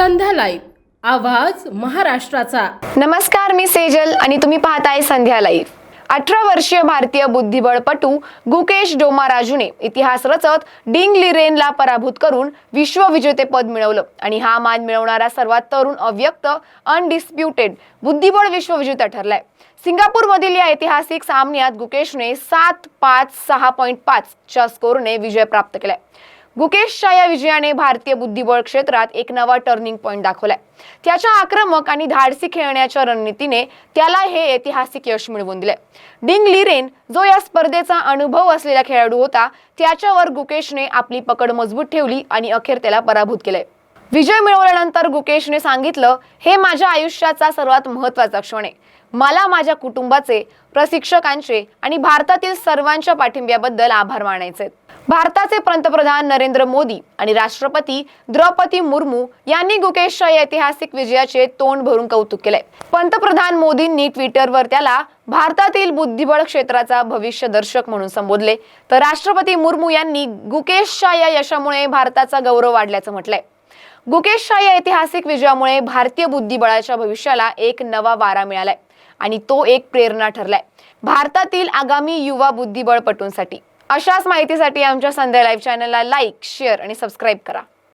Live आवाज महाराष्ट्राचा. नमस्कार मी सेजल आणि तुम्ही पाहताय संध्या लाईव्ह अठरा वर्षीय भारतीय बुद्धिबळपटू गुकेश डोमाराजूने इतिहास रचत डिंग लिरेनला पराभूत करून विश्वविजेतेपद मिळवलं. आणि हा मान मिळवणारा सर्वात तरुण अव्यक्त अनडिस्प्युटेड बुद्धिबळ विश्वविजेता ठरलाय. सिंगापूरमधील या ऐतिहासिक सामन्यात गुकेशने सात पाच सहा पॉईंट पाच च्या स्कोरने विजय प्राप्त केलाय. गुकेशच्या या विजयाने भारतीय बुद्धिबळ क्षेत्रात एक नवा टर्निंग पॉईंट दाखवलाय. त्याच्या आक्रमक आणि धाडसी खेळण्याच्या रणनीतीने त्याला हे ऐतिहासिक यश मिळवून दिले डिंग लिरेन जो या स्पर्धेचा अनुभव असलेला खेळाडू होता त्याच्यावर गुकेशने आपली पकड मजबूत ठेवली आणि अखेर त्याला पराभूत केले विजय मिळवल्यानंतर गुकेशने सांगितलं हे माझ्या आयुष्याचा सर्वात महत्त्वाचा क्षण आहे. मला माझ्या कुटुंबाचे प्रशिक्षकांचे आणि भारतातील सर्वांच्या पाठिंब्याबद्दल आभार मानायचे भारताचे पंतप्रधान नरेंद्र मोदी आणि राष्ट्रपती द्रौपदी मुर्मू यांनी गुकेशच्या या ऐतिहासिक विजयाचे तोंड भरून कौतुक केले पंतप्रधान मोदींनी ट्विटरवर त्याला भारतातील बुद्धिबळ क्षेत्राचा भविष्यदर्शक म्हणून संबोधले. तर राष्ट्रपती मुर्मू यांनी गुकेशच्या या यशामुळे भारताचा गौरव वाढल्याचं म्हटलंय. गुकेशच्या या ऐतिहासिक विजयामुळे भारतीय बुद्धिबळाच्या भविष्याला एक नवा वारा मिळालाय आणि तो एक प्रेरणा ठरलाय. भारतातील आगामी युवा बुद्धिबळपटूंसाठी अशाच माहितीसाठी आमच्या संध्या लाईव्ह चॅनलला लाईक शेअर आणि सबस्क्राईब करा.